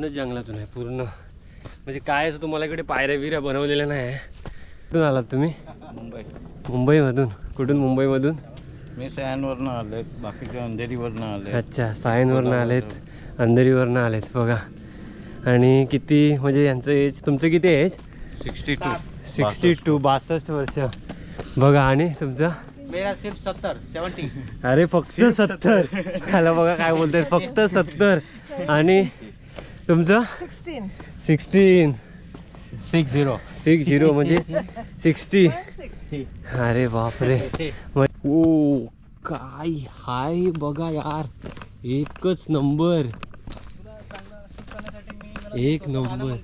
पूर्ण जंगलातून आहे पूर्ण. म्हणजे काय असं तुम्हाला इकडे पायऱ्या बिऱ्या बनवलेल्या नाही आहे? कुठून आलात तुम्ही? मुंबई. मुंबईमधून. कुठून मुंबईमधून? मी सह्यांवरनं आले बाकीचे अंधेरीवरनं आले अच्छा सायनवरनं आलेत अंधेरीवरनं आलेत बघा. आणि किती म्हणजे यांचं एज तुमचं किती age sixty two. Sixty two बासष्ट वर्ष. बघा आणि तुमचं? मेरा सिर्फ सत्तर सेवन्टी. अरे फक्त सत्तर. ह्याला बघा काय बोलतात फक्त सत्तर. आणि तुमचं? Sixteen sixteen six zero six zero म्हणजे सिक्स्टी अरे बापरे. ओ काय हाय बघा यार. एकच नंबर. एक नंबर.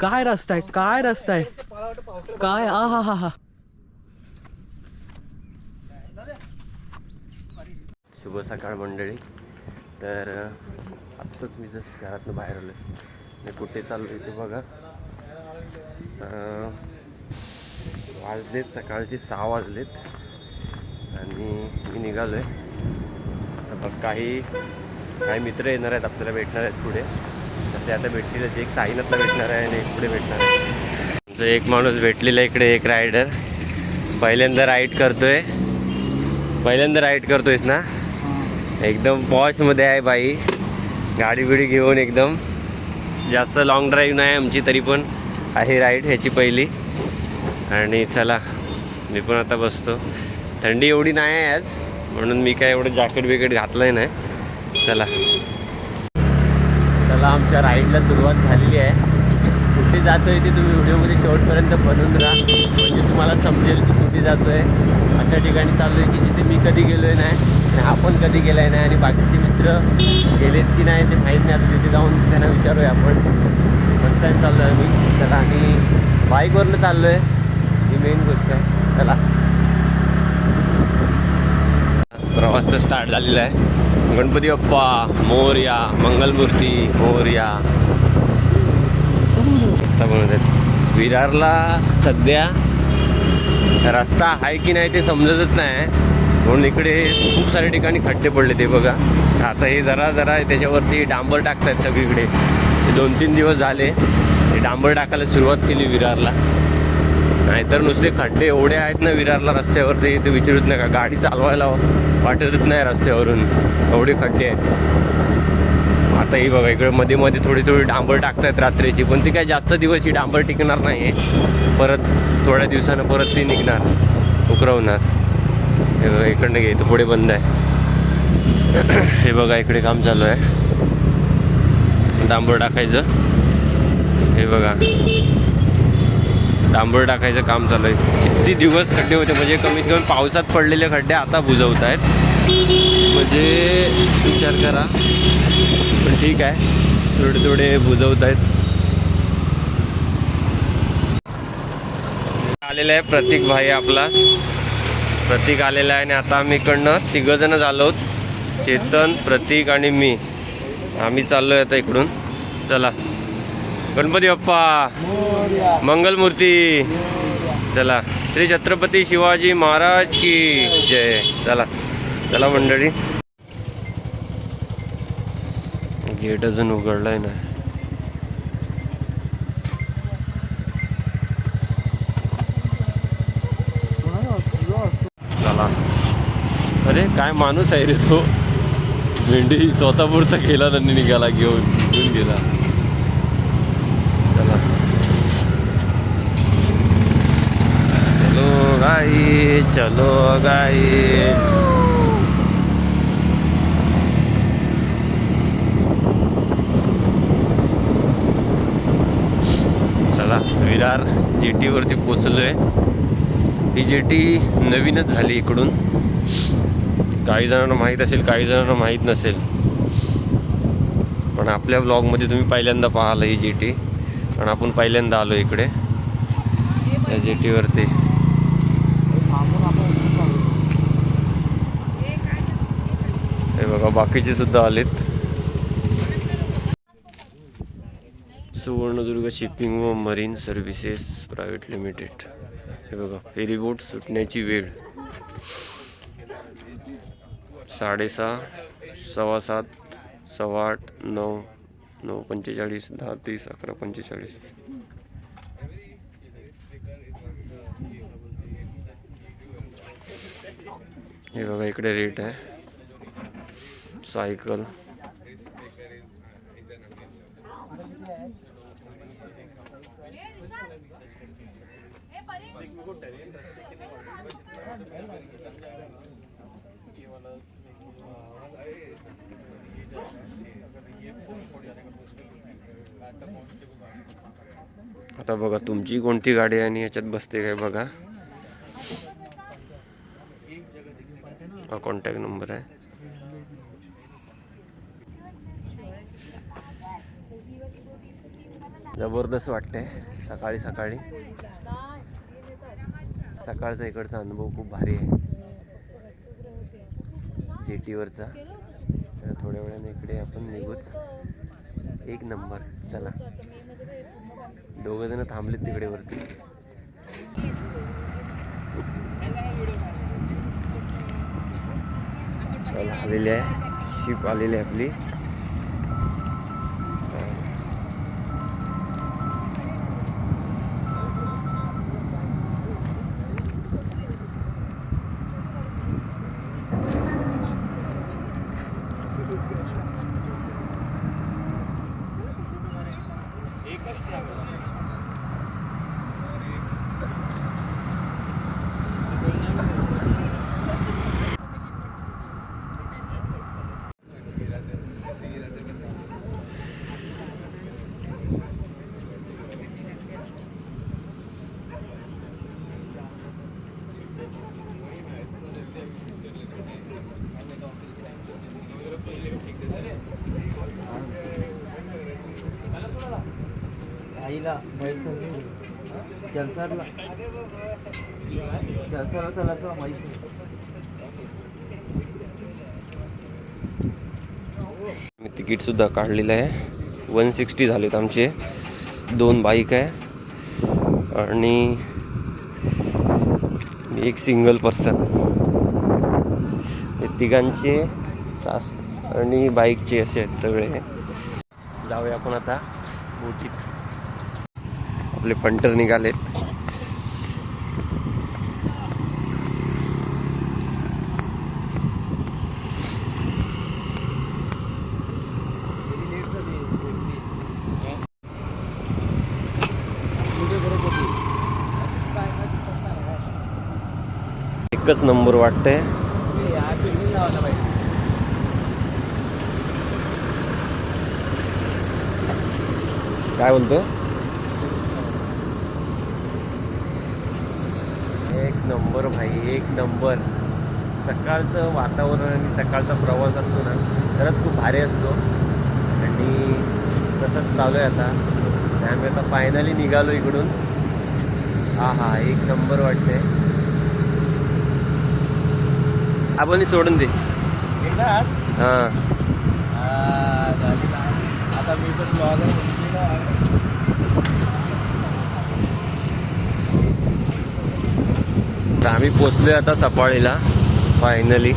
काय रस्ता आहे? काय रस्ता आहे? काय? आ हा हा हा. शुभ सकाळ मंडळी. तर आत्ताच मी जस्ट घरातनं बाहेर आलो मी कुठे चाललो आहे ते बघा. वाजलेत सकाळचे सहा वाजलेत. आणि मी निघालो आहे बघ काही काही मित्र येणार आहेत आपल्याला भेटणार आहेत पुढे. तर ते आता भेटतीलच एक साईनाथला भेटणार आहे आणि एक पुढे भेटणार आहे. तर एक माणूस भेटलेला आहे इकडे एक रायडर पहिल्यांदा राईड करतोय. पहिल्यांदा राईड करतोयस ना? एकदम पॉशमध्ये आहे बाई. गाडी बिडी घेऊन एकदम. जास्त लाँग ड्राईव्ह नाही आमची तरी पण आहे राईड ह्याची पहिली. आणि चला मी पण आता बसतो. थंडी एवढी नाही आहे आज म्हणून मी काय एवढं जॅकेट बिकेट घातलं नाही. चला. चला आमच्या राईडला सुरुवात झालेली आहे. कुठे जातोय ते तुम्ही व्हिडिओमध्ये शेवटपर्यंत बनवून राहा. म्हणजे तुम्हाला समजेल की कुठे जातोय. अशा ठिकाणी चाललो आहे की जिथे मी कधी गेलोय नाही. आपण कधी गेलाय नाही आणि बाकीचे मित्र गेलेत की नाही ते माहीत नाही. आता तिथे जाऊन त्यांना विचारूया आपण. फर्स्ट टाईम चाललो आहे मी चला आणि बाईकवरनं चाललो आहे ही मेन गोष्ट आहे. चला. प्रवास तर स्टार्ट झालेला आहे. गणपती बाप्पा मोरया मंगलमूर्ती मोर्या. रस्ता बनवतात विरारला सध्या रस्ता आहे की नाही ते समजतच नाही. म्हणून इकडे खूप साऱ्या ठिकाणी खड्डे पडले ते बघा. आता हे जरा जरा त्याच्यावरती डांबर टाकतात सगळीकडे. दोन तीन दिवस झाले. ते डांबर टाकायला सुरुवात केली विरारला. नाहीतर नुसते खड्डे एवढे आहेत ना विरारला रस्त्यावरती ते विचारूच नका. गाडी चालवायला वाटतच नाही रस्त्यावरून. एवढे खड्डे आहेत. आता ही बघा इकडे मध्ये मध्ये थोडी थोडी डांबर टाकतायत रात्रीची पण ती काय जास्त दिवस ही डांबर टिकणार नाही परत थोड्या दिवसानं परत ती निघणार उकरवणार. हे बघा इकडनं घे इथं पुढे बंद आहे. हे बघा इकडे काम चालू आहे. डांबर टाकायचं. हे बघा. डांबर टाकायचं काम चालू आहे. किती दिवस खड्डे होते म्हणजे कमीत कमी पावसात पडलेले खड्डे आता बुजवत आहेत म्हणजे विचार करा. पण ठीक आहे. थोडे थोडे बुजवत आहेत आलेला आहे प्रतीक भाई आपला. प्रतीक आलेला आहे आणि आता आम्ही इकडनं तिघंजणं झालो आहोत. चेतन प्रतीक आणि मी. आम्ही चाललो आहे आता इकडून. चला. गणपती बाप्पा. मंगलमूर्ती. चला. श्री छत्रपती शिवाजी महाराज की जय. चला. चला मंडळी. गेट अजून उघडलाय ना चला अरे काय माणूस आहे रे तो? भेंडी स्वतः पुरता गेला त्यांनी निघाला घेऊन घेऊन गेला. चला. चलो गाई चलो गाई चला विरार जेटीवरती पोचलोय. ही जेटी नवीनच झाली इकडून. काही जणांना माहीत असेल काही जणांना माहीत नसेल. पण आपल्या ब्लॉगमध्ये तुम्ही पहिल्यांदा पाहाल ही जेटी. पण आपण पहिल्यांदा आलो इकडे. या जेटीवरती. हे बघा बाकीचे सुद्धा आलेत. सुवर्णदुर्ग शिपिंग व मरीन सर्व्हिसेस प्रायव्हेट लिमिटेड. हे बघा फेरीबोट सुटण्याची वेळ. साडेसहा सव्वा सात सव्वा आठ नऊ नऊ पंचेचाळीस दहा तीस अकरा पंचेचाळीस हे। बघा इकडे रेट आहे सायकल आता बघा तुमची कोणती गाडी आहे आणि याच्यात बसते काय बघा. हा कॉन्टॅक्ट नंबर आहे. जबरदस्त वाटते सकाळी सकाळी. सकाळचा इकडचा अनुभव खूप भारी आहे. जेटीवरचा. तर थोड्या वेळाने इकडे आपण निघूच. एक नंबर चला. दोघंजणं थांबलेत तिकडे वरती. चला आलेली आहे. शिप आलेली आहे आपली. आईला जलसरला. जलसरला चला असं माहिती मी तिकीटसुद्धा काढलेलं आहे. वन सिक्स्टी झालेत आमचे. दोन बाईक आहे. आणि एक सिंगल पर्सन हे तिघांचे सास आणि बाईकचे असे आहेत सगळे. जाऊया आपण आता. बोटीत आपले फंटर निघालेत एकच नंबर वाटतंय. काय बोलतो एक नंबर भाई एक नंबर. सकाळचं वातावरण आणि सकाळचा प्रवास असतो ना खरंच खूप भारी असतो. आणि तसंच चालू आहे आता त्यामुळे आता फायनली निघालो इकडून. हा हा एक नंबर वाटते आपण सोडून दे. हां. आता मी पण ब्लॉगर तर आम्ही पोचलोय आता सफाळीला फायनली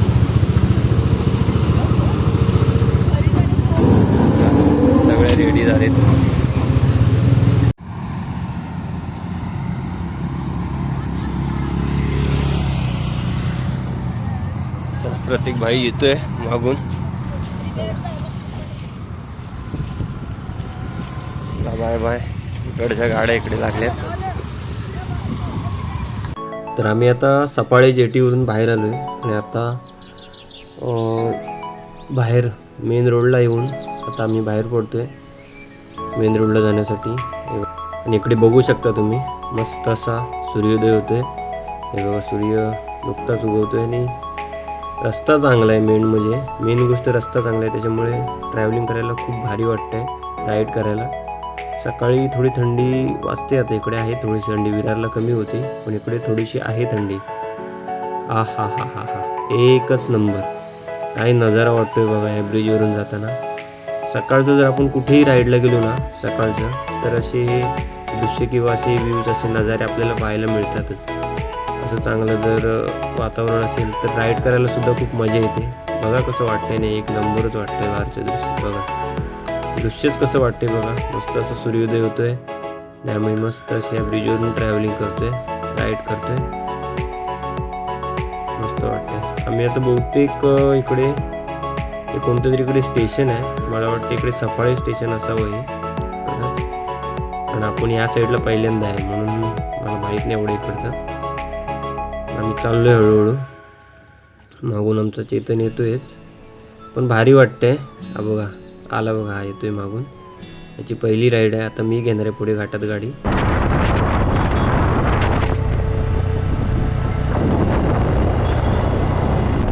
सगळे रेडी झालेत. चला प्रतीक भाई येतोय मागून. बाय बाय इकडच्या गाड्या इकडे लागल्यात. तर आम्ही आता सफाळे जेटीवरून बाहेर आलो आहे आणि आता बाहेर मेन रोडला येऊन आता आम्ही बाहेर पडतो आहे मेन रोडला जाण्यासाठी. आणि इकडे बघू शकता तुम्ही मस्त असा सूर्योदय होतोय. हे बघा सूर्य नुकताच उगवतो आहे आणि रस्ता चांगला आहे मेन म्हणजे. मेन गोष्ट रस्ता चांगला आहे त्याच्यामुळे ट्रॅव्हलिंग करायला खूप भारी वाटतं आहे राईड करायला. सकाळी थोडी थंडी वाजते आता इकडे आहे थोडीशी थंडी विरारला कमी होते पण इकडे थोडीशी आहे थंडी. आ हा हा हा हा एकच नंबर. काय नजारा वाटतोय बघा या ब्रिजवरून जाताना. सकाळचं जर आपण कुठेही राईडला गेलो ना सकाळचं तर असे हे दृश्य किंवा असे व्ह्यूज असे नजारे आपल्याला पाहायला मिळतातच. असं चांगलं जर वातावरण असेल तर राईड करायला सुद्धा खूप मजा येते. बघा कसं वाटतंय नाही एक नंबरच वाटतंय बाहेरचं दृश्य. बघा. दृश्यच कसं वाटते बघा? मस्त असं सूर्योदय होतोय. आणि आम्ही मस्त अशी या ब्रिजवरून ट्रॅव्हलिंग करतोय. राईड करतोय. मस्त वाटतंय. आम्ही आता बहुतेक इकडे कोणतं तरी इकडे स्टेशन आहे. मला वाटतं इकडे सफाळे स्टेशन असावं हे. पण आपण या साईडला पहिल्यांदा आहे म्हणून मला माहीत नाही एवढं इकडचं. आम्ही चाललोय हळूहळू. मागून आमचं चेतन येतोयच. पण भारी वाटतंय. हा बघा. आला बघा हा येतोय मागून. याची पहिली राईड आहे. आता मी घेणार आहे पुढे घाटात गाडी.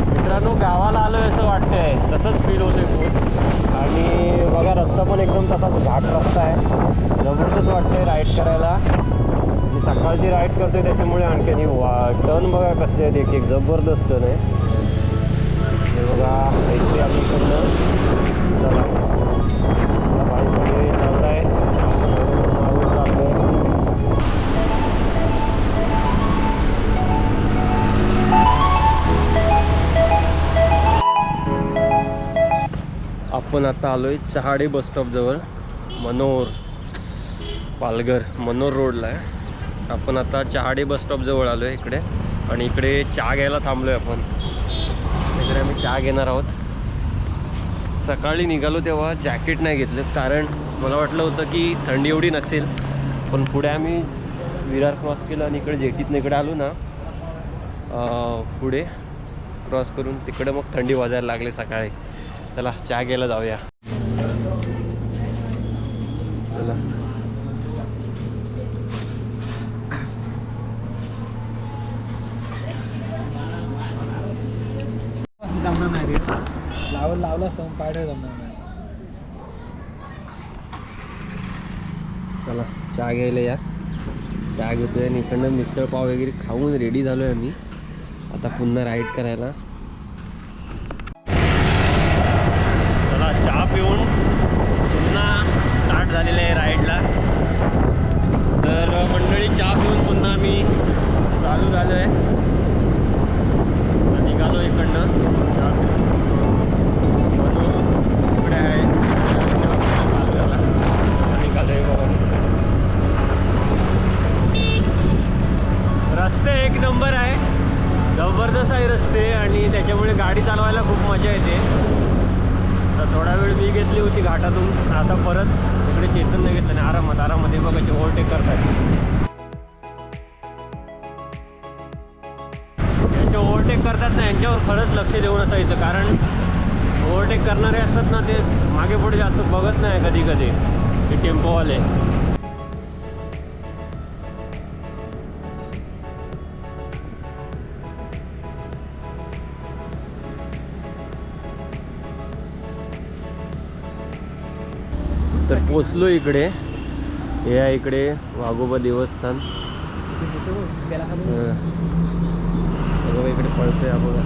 मित्रांनो गावाला आलो असं वाटतंय. तसंच फील होतंय खूप. आणि बघा रस्ता पण एकदम तसाच घाट रस्ता आहे. जबरदस्त वाटतंय राईड करायला. मी सकाळची राईड करतोय त्याच्यामुळे आणखी वा टर्न बघा कसले आहेत एक एक जबरदस्त टर्न आहे. आलो आहे चहाडे बस स्टॉपजवळ मनोर पालघर मनोर रोडला आहे. आपण आता चहाडे बस स्टॉप जवळ आहे इकडे आणि इकडे चहा घ्यायला थांबलो आहे आपण. इकडे आम्ही चहा घेणार आहोत. सकाळी निघालो तेव्हा जॅकेट नाही घेतलं कारण मला वाटलं होतं की थंडी एवढी नसेल पण पुढे आम्ही विरार क्रॉस केलं आणि इकडे जेटीतनं इकडे आलो ना पुढे क्रॉस करून तिकडे मग थंडी वाजायला लागली सकाळी. चला चहा घ्यायला जाऊया. चला. जमणार नाही रे लावलं लावलं असतं मग पाय जमणार नाही. चला चहा घ्यायला या. चहा घेतोय आणि इकडनं मिसळ पाव वगैरे खाऊन रेडी झालो आहे आम्ही. आता पुन्हा राईड करायला. चला देऊन असायचं कारण ओव्हरटेक करणारे असतात ना ते मागे पुढे जास्त बघत नाही कधी कधी. ते टेम्पोवाले. तर पोचलो इकडे. हे आहे इकडे वाघोबा देवस्थान. इकडे पळतोय हा बघा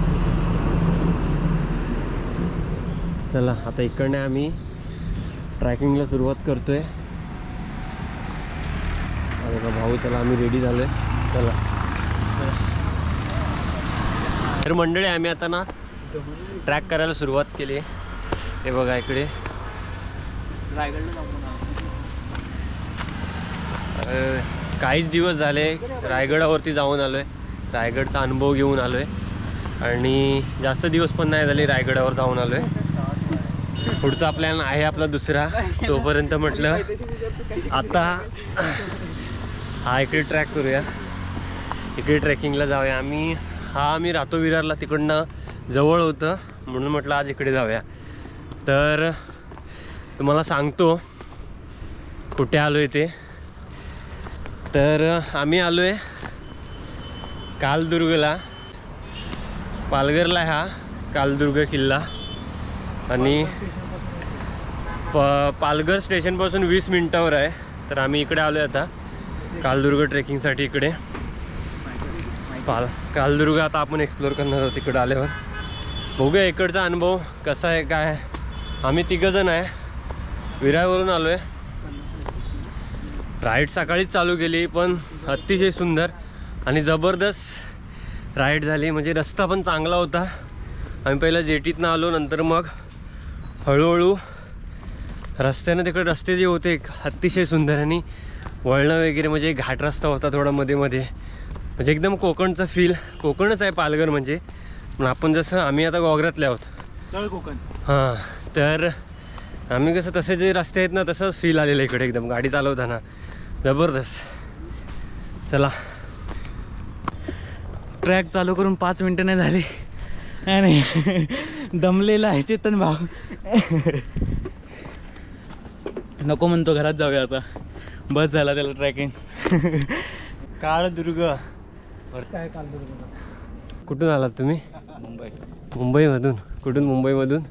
चला आता इकडने आम्ही ट्रॅकिंगला सुरुवात करतोय. हा भाऊ चला आम्ही रेडी झालोय. चला. तर मंडळी आम्ही आता ना ट्रॅक करायला सुरुवात केली हे बघा इकडे. काहीच दिवस झाले रायगडावरती जाऊन आलो आहे रायगडचा अनुभव घेऊन आलो आहे आणि जास्त दिवस पण नाही झाले रायगडावर जाऊन आलो आहे पुढचा प्लॅन आहे आपला दुसरा. तोपर्यंत म्हटलं आता हा इकडे ट्रॅक करूया. इकडे ट्रेकिंगला जाऊया आम्ही. हा आम्ही राहतो विरारला तिकडनं जवळ होतं. म्हणून म्हटलं आज इकडे जाऊया. तर तुम्हाला सांगतो कुठे आलो आहे ते. तर आम्ही आलो आहे कालदुर्गला. पालघरला हा कालदुर्ग किल्ला. आणि पालघर स्टेशनपासून वीस मिनटावर आहे. तर आम्ही इकडे आलो आहे आता. कालदुर्ग ट्रेकिंगसाठी इकडे. पाल कालदुर्ग आता आपण एक्सप्लोअर करणार आहोत इकडे आल्यावर. बघूया इकडचा अनुभव कसा आहे काय आहे. आम्ही तिघंजण आहे. विरायवरून आलो आहे राईड सकाळीच चालू केली पण अतिशय सुंदर आणि जबरदस्त राईड झाली. म्हणजे रस्ता पण चांगला होता. आम्ही पहिला जेटीतनं आलो नंतर मग हळूहळू रस्त्यानं तिकडे रस्ते जे होते अतिशय सुंदर आणि वळणं वगैरे म्हणजे घाट रस्ता होता थोडा मध्ये मध्ये. म्हणजे एकदम कोकणचं फील कोकणच आहे पालघर म्हणजे. पण आपण जसं आम्ही आता गोगऱ्यातले आहोत. कोकण. हां तर आम्ही कसं तसे जे रस्ते आहेत ना तसंच फील आलेलं इकडे एकदम गाडी चालवताना. जबरदस्त. चला. ट्रॅक चालू करून पाच मिनटं नाही झाली. आणि दमलेला आहे चेतन भाऊ. नको म्हणतो घरात जाऊया आता. बस झाला त्याला ट्रॅकिंग काळदुर्ग काय काल कुठून आलात तुम्ही? मुंबई. मुंबईमधून. कुठून मुंबईमधून?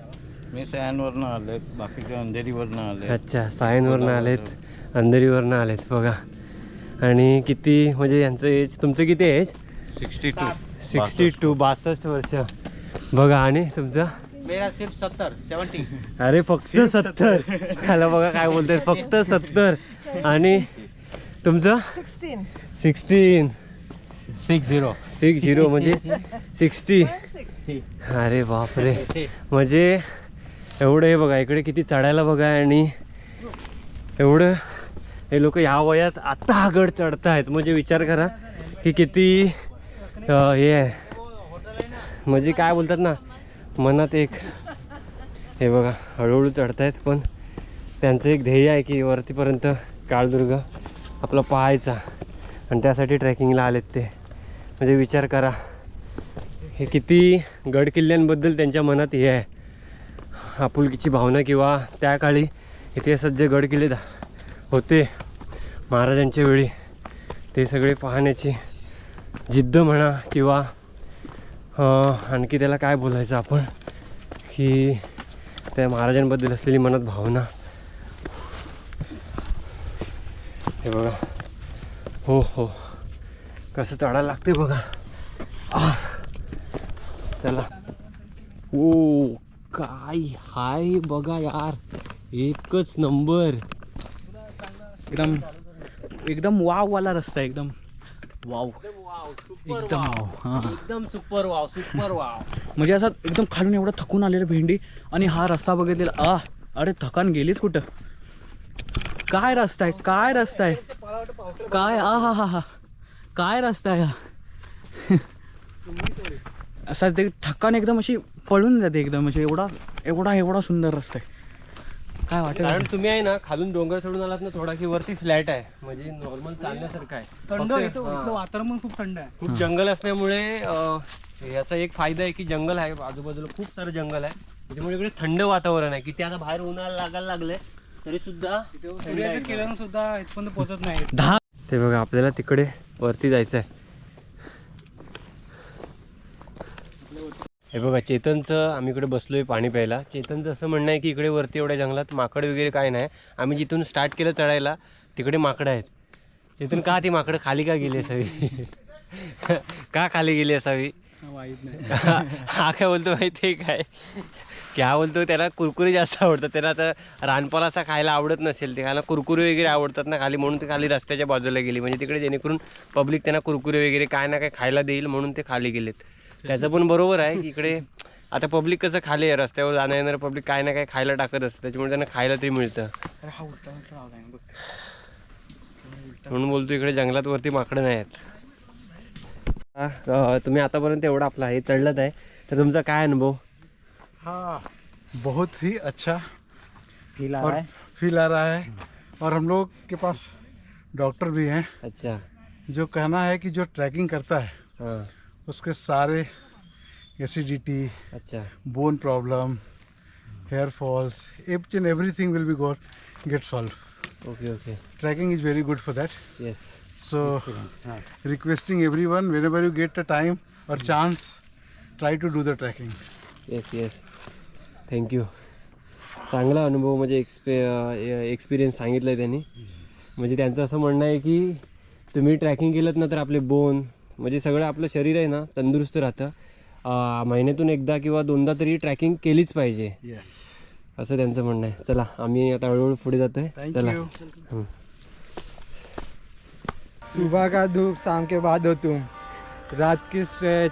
मी सह्यांवरनं आले बाकीचे अंधेरीवरनं आले अच्छा सायनवरनं आलेत अंधेरीवरनं आलेत बघा. आणि किती म्हणजे यांचं एज तुमचं किती age sixty two. Sixty two बासष्ट वर्ष. बघा आणि तुमचं? मेरा सिर्फ सत्तर सेवन्टी अरे फक्त सत्तर. ह्याला बघा काय बोलतोय. फक्त सत्तर. आणि तुमचं? Sixteen sixteen six zero six zero म्हणजे सिक्स्टी अरे बापरे. म्हणजे एवढं हे बघा इकडे किती चढायला बघा आणि एवढं हे लोक या वयात आता हा गड चढतायत. म्हणजे विचार करा की किती हे आहे. म्हणजे काय बोलतात ना मनात एक हे बघा हळूहळू चढतायत पण त्यांचं एक ध्येय आहे की वरतीपर्यंत काळदुर्ग आपला पाहायचा आणि त्यासाठी ट्रॅकिंगला आलेत ते. म्हणजे विचार करा हे किती गड किल्ल्यांबद्दल त्यांच्या मनात हे आहे. आपुलकीची भावना किंवा त्या काळी इतिहासात जे गड किल्ले दा- होते महाराजांच्या वेळी ते सगळे पाहण्याची जिद्द म्हणा किंवा आणखी त्याला काय बोलायचं आपण? की त्या महाराजांबद्दल असलेली मनात भावना. हे बघा. हो हो. कसं चढायला लागते बघा. चला. ओ काय हाय बघा यार. एकच नंबर. एकदम एकदम वाव वाला रस्ता एकदम. वाव एकदम वाव हां. एकदम सुपर वाव सुपर वाव म्हणजे असं एकदम खालून एवढं थकून आलेलं भेंडी आणि हा रस्ता बघितलेला आ अरे थकान गेलीच कुठं? काय रस्ता आहे? काय रस्ता आहे? काय आ हा हा हा. काय रस्ता आहे हा? असा ते ठकान एकदम अशी पळून जाते एकदम अशी एवढा एवढा एवढा सुंदर रस्ता आहे. काय वाटेल कारण तुम्ही आहे ना खालून डोंगर चढून आलात ना थोडा की वरती फ्लॅट आहे. म्हणजे नॉर्मल चालण्यासारखं आहे. थंड फक्त- इथं. इथलं वातावरण खूप थंड आहे. खूप जंगल असल्यामुळे अं, याचा एक फायदा आहे की जंगल आहे. आजूबाजूला खूप सारं जंगल आहे. त्याच्यामुळे इकडे थंड वातावरण आहे. की ते आता बाहेर उन्हाळा लागायला लागलंय तरी सुद्धा सूर्याचं किरण सुद्धा इथपर्यंत पोहोचत नाही. दहा ते बघा आपल्याला तिकडे वरती जायचं आहे हे बघा चेतनचं आम्ही इकडे बसलो आहे पाणी प्यायला. चेतनचं असं म्हणणं आहे की इकडे वरती एवढ्या जंगलात माकड वगैरे काय नाही. आम्ही जिथून स्टार्ट केलं चढायला तिकडे माकडं आहेत. चेतन का ती माकडं खाली का गेली असावी? का खाली गेली असावी? माहीत नाही हा काय बोलतो माहिती आहे काय? की हा बोलतो त्याला कुरकुरे जास्त आवडतात. त्याला आता रानपाला असा खायला आवडत नसेल. ते खायला कुरकुरे वगैरे आवडतात ना खाली म्हणून ते खाली रस्त्याच्या बाजूला गेली. म्हणजे तिकडे जेणेकरून पब्लिक त्यांना कुरकुरे वगैरे काय ना काय खायला देईल म्हणून ते खाली गेलेत. त्याचं पण बरोबर आहे की इकडे आता पब्लिक कसं खाली आहे रस्त्यावर जाणं येणारं पब्लिक काय ना काय खायला टाकत असतं त्याच्यामुळे त्यांना खायला तरी मिळतं. अरे हा उलटा उलटा लावला आहे बघ. म्हणून बोलतो इकडे जंगलात वरती माकडं नाही आहेत. हा, तुम्ही आतापर्यंत एवढं आपला हे चढलात आहे तर तुमचा काय अनुभव? हाँ बहुत ही अच्छा फील और फील आ रहा है। और हम लोग के पास डॉक्टर भी हैं अच्छा। जो कहना है कि जो ट्रैकिंग करता है हां। उसके सारे एसिडिटी अच्छा bone problem hair falls each and everything will be got get solved okay okay trekking is very good for that yes so requesting everyone whenever you get a time or chance try to do the trekking yes yes thank you चांगला अनुभव म्हणजे एक्सपे experience सांगितलं आहे त्यांनी म्हणजे त्यांचं असं म्हणणं आहे की तुम्ही ट्रॅकिंग केलं ना तर आपले बोन म्हणजे सगळं आपलं शरीर आहे ना तंदुरुस्त राहतं. अं, महिन्यातून एकदा किंवा दोनदा तरी ट्रॅकिंग केलीच पाहिजे. असं त्यांचं म्हणणं आहे. चला आम्ही आता हळूहळू पुढे जातोय. चला. हं. सुबह का धूप शाम के बाद हो तुम. रात की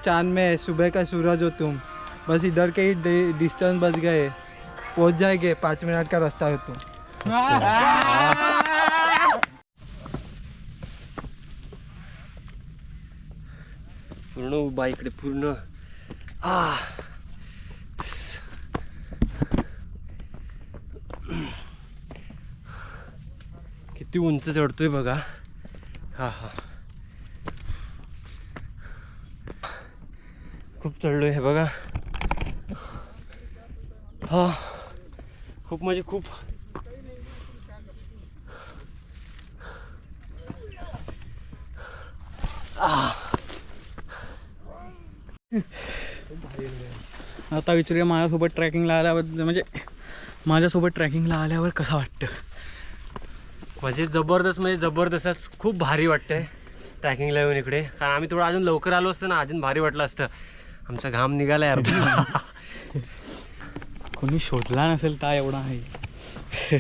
चांद में सुबह का सूरज हो तुम. बस इधर के ही डिस्टेंस बच गए. पहुंच जाएंगे पाँच मिनट का रास्ता है तो पूर्ण उभा इकडे पूर्ण. आ. किती उंच चढतोय बघा. हा हा. खूप चढलोय हे बघा. हा. खूप म्हणजे खूप आता विचारूया माझ्यासोबत ट्रॅकिंगला आल्यावर म्हणजे माझ्यासोबत ट्रॅकिंगला आल्यावर कसं वाटतं? म्हणजे जबरदस्त म्हणजे जबरदस्तच खूप भारी वाटतंय ट्रॅकिंगला येऊन इकडे. कारण आम्ही थोडं अजून लवकर आलो असतो ना अजून भारी वाटलं असतं. आमचा घाम निघाला यार कोणी शोधला नसेल का एवढा आहे.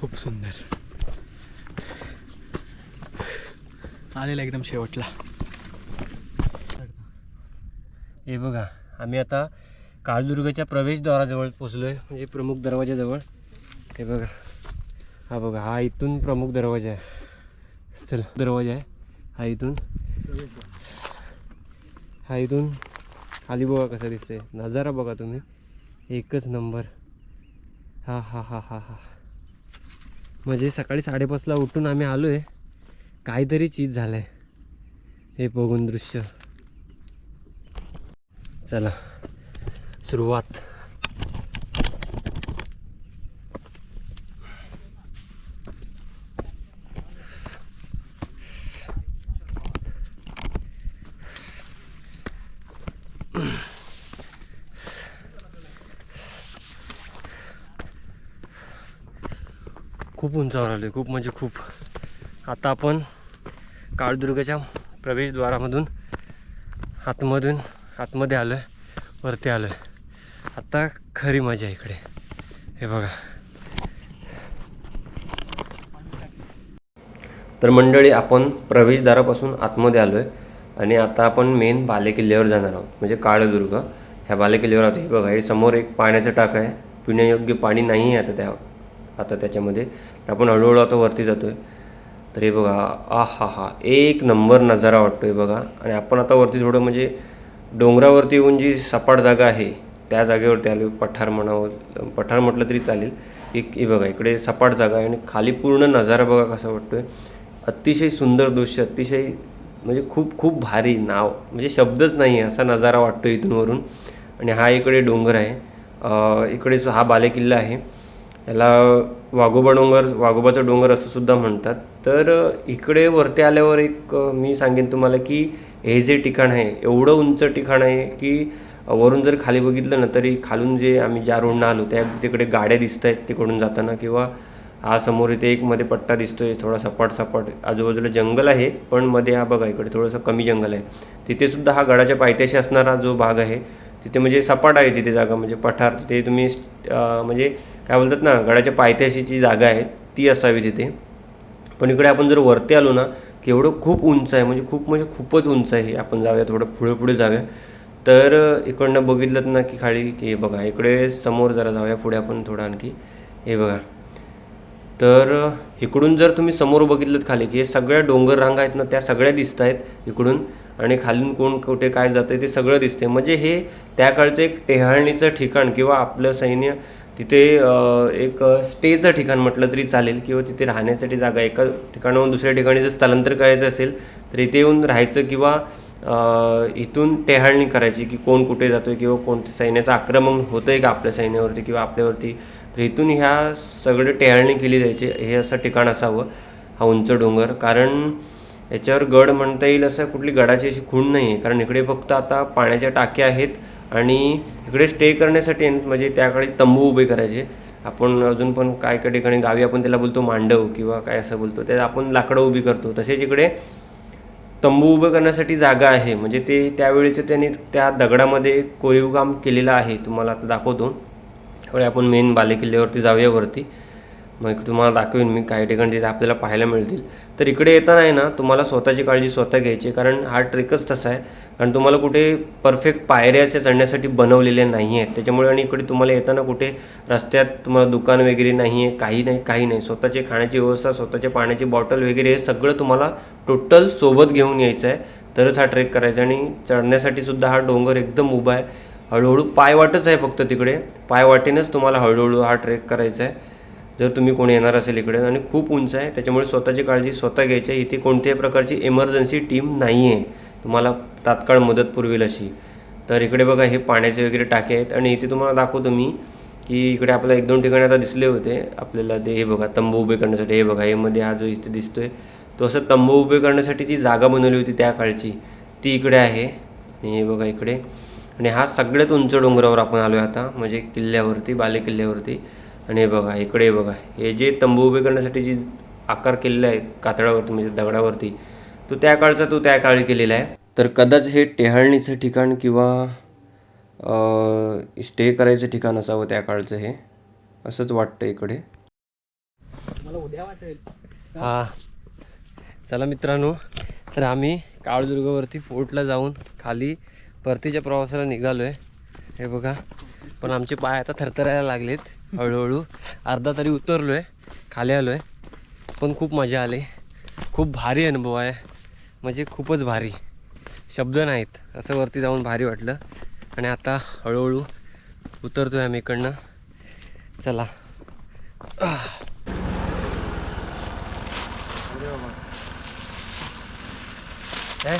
खूप सुंदर. आलेला एकदम शेवटला. हे बघा आम्ही आता काळदुर्गच्या प्रवेशद्वाराजवळ पोचलो आहे म्हणजे प्रमुख दरवाजाजवळ. हे बघा हा बघा हा इथून प्रमुख दरवाजा आहे. चल दरवाजा आहे. हा इथून. हा इथून. खाली बघा कसा दिसतंय. नजारा बघा तुम्ही. एकच नंबर. हा हा हा हा हा. म्हणजे सकाळी साडेपाचला उठून आम्ही आलो आहे काहीतरी चीज झालं आहे हे बघून दृश्य. चला सुरुवात. खूप उंचावर आले खूप म्हणजे खूप. आता आपण काळदुर्गाच्या प्रवेशद्वारामधून आतमधून आतमध्ये आलो आहे वरती आलो आहे खरी मजा इकडे. हे बघा. तर मंडळी आपण प्रवेशद्वारापासून आतमध्ये आलो आहे आणि आता आपण मेन बालेकिल्ल्यावर जाणार आहोत. म्हणजे काळदुर्ग. ह्या बालेकिल्ल्यावर आहोत हे बघा हे समोर एक पाण्याचं टाक आहे. पिण्यायोग्य पाणी नाही आहे आता त्या आता त्याच्यामध्ये. तर आपण हळूहळू आता वरती जातो आहे तर हे बघा आ हा हा एक नंबर नजारा वाटतो आहे बघा. आणि आपण आता वरती थोडं म्हणजे डोंगरावरती येऊन जी सपाट जागा आहे त्या जागेवरती आलो पठार म्हणावं पठार म्हटलं तरी चालेल. एक हे बघा इकडे सपाट जागा आहे आणि खाली पूर्ण नजारा बघा कसा वाटतो आहे अतिशय सुंदर दृश्य अतिशय म्हणजे खूप खूप भारी नाव. म्हणजे शब्दच नाही आहे असा नजारा वाटतो इथून वरून. आणि हा इकडे डोंगर आहे. इकडे हा बालेकिल्ला आहे. याला वाघोबा डोंगर वाघोबाचा डोंगर असं सुद्धा म्हणतात. तर इकडे वरती आल्यावर एक मी सांगेन तुम्हाला की हे जे ठिकाण आहे एवढं उंच ठिकाण आहे की वरून जर खाली बघितलं ना तरी खालून जे आम्ही ज्या रोडनं आलो त्या तिकडे गाड्या दिसत आहेत तिकडून जाताना किंवा हा समोर इथे एक मध्ये पट्टा दिसतोय थोडा सपाट सपाट आजूबाजूला जंगल आहे पण मध्ये हा बघा इकडे थोडंसं कमी जंगल आहे. तिथे सुद्धा हा गडाच्या पायथ्याशी असणारा जो भाग आहे तिथे म्हणजे सपाट आहे तिथे जागा म्हणजे पठार तिथे तुम्ही म्हणजे काय बोलतात ना गडाच्या पायथ्याशीची जागा आहे ती असावी तिथे पण इकडे आपण जर वरती आलो ना की एवढं खूप उंच आहे म्हणजे खूप म्हणजे खूपच उंच आहे हे. आपण जाऊया थोडं पुढे पुढे जाऊया तर इकडनं बघितलं ना की खाली की हे बघा इकडे समोर जरा जाऊया पुढे आपण थोडं आणखी हे बघा तर इकडून जर तुम्ही समोर बघितलं खाली की हे सगळ्या डोंगर रांगा आहेत ना त्या सगळ्या दिसत आहेत इकडून आणि खालून कोण कुठे काय जातं ते सगळं दिसते म्हणजे हे त्या काळचं एक टेहाळणीचं ठिकाण किंवा आपलं सैन्य तिथे एक स्टेचं ठिकाण म्हटलं तरी चालेल किंवा तिथे राहण्यासाठी जागा एका ठिकाणाहून दुसऱ्या ठिकाणी जर स्थलांतर करायचं असेल तर इथे येऊन राहायचं किंवा इथून टेहाळणी करायची की कोण कुठे जातोय किंवा कोणत्या सैन्याचं आक्रमण होतं आहे का आपल्या सैन्यावरती किंवा आपल्यावरती तर इथून ह्या सगळं टेहाळणी केली जायची हे असं ठिकाण असावं हा उंच डोंगर. कारण याच्यावर गड म्हणता येईल असं कुठली गडाची अशी खूण नाही आहे कारण इकडे फक्त आता पाण्याच्या टाक्या आहेत आणि इकडे स्टे करण्यासाठी म्हणजे त्याकडे तंबू उभे करायचे. आपण अजून पण काय काय ठिकाणी गावी आपण त्याला बोलतो मांडव किंवा काय असं बोलतो. त्यात आपण लाकडं उभी करतो. तसेच इकडे तंबू उभं करण्यासाठी जागा आहे. म्हणजे ते त्यावेळेचं त्यांनी त्या दगडामध्ये कोरीवकाम केलेलं आहे. तुम्हाला आता दाखवतो. त्यावेळी आपण मेन बालेकिल्ल्यावरती जाऊया मग तुम्हाला दाखवेन मी काही ठिकाणी तिथे आपल्याला पाहायला मिळतील. तर इकडे येताना आहे ना तुम्हाला स्वतःची काळजी स्वतः घ्यायची आहे, कारण हा ट्रेकच तसा आहे. कारण तुम्हाला कुठे परफेक्ट पायऱ्याच्या चढण्यासाठी बनवलेले नाही आहेत. त्याच्यामुळे आणि इकडे तुम्हाला येताना कुठे रस्त्यात तुम्हाला दुकान वगैरे नाही आहे काही नाही काही नाही. स्वतःची खाण्याची व्यवस्था स्वतःच्या पाण्याची बॉटल वगैरे हे सगळं तुम्हाला टोटल सोबत घेऊन यायचं आहे. तरच हा ट्रेक करायचा आणि चढण्यासाठी सुद्धा हा डोंगर एकदम उभा आहे. हळूहळू पायवाटच आहे फक्त तिकडे. पायवाटेनंच तुम्हाला हळूहळू हा ट्रेक करायचा आहे. जर तुम्ही कोणी येणार असेल इकडे आणि खूप उंच आहे त्याच्यामुळे स्वतःची काळजी स्वतः घ्यायची आहे. इथे कोणत्याही प्रकारची इमर्जन्सी टीम नाही आहे तुम्हाला तात्काळ मदत पुरवेल अशी. तर इकडे बघा हे पाण्याचे वगैरे टाके आहेत. आणि इथे तुम्हाला दाखवतो मी की इकडे आपल्याला एक दोन ठिकाणी आता दिसले होते. आपल्याला ते हे बघा तंबू उभे करण्यासाठी. हे बघा हे मध्ये हा जो इथे दिसतोय तो असं तंबू उभे करण्यासाठी जी जागा बनवली होती त्या काळची ती इकडे आहे. आणि हे बघा इकडे. आणि हा सगळ्यात उंच डोंगरावर आपण आलो आहे आता म्हणजे किल्ल्यावरती बालेकिल्ल्यावरती. आणि हे बघा इकडे हे बघा. हे जे तंबू उभे करण्यासाठी जी आकार केलेला आहे कातळावरती म्हणजे दगडावरती तो त्या काळचा तो त्या काळी केलेला आहे. तर कदाच हे टेहाळणीचं ठिकाण किंवा स्टे करायचं ठिकाण असावं त्या काळचं हे असंच वाटतं इकडे. हा. चला मित्रांनो तर आम्ही काळदुर्गावरती फोर्टला जाऊन खाली परतीच्या प्रवासाला निघालो आहे हे बघा पण आमचे पाय आता थरथरायला लागलेत. हळूहळू. अर्धा तरी उतरलो आहे खाली आलो आहे पण खूप मजा आली. खूप भारी अनुभव आहे. म्हणजे खूपच भारी. शब्द नाहीत. असं वरती जाऊन भारी वाटलं. आणि आता हळूहळू उतरतो आहे आम्ही इकडनं. चला. काय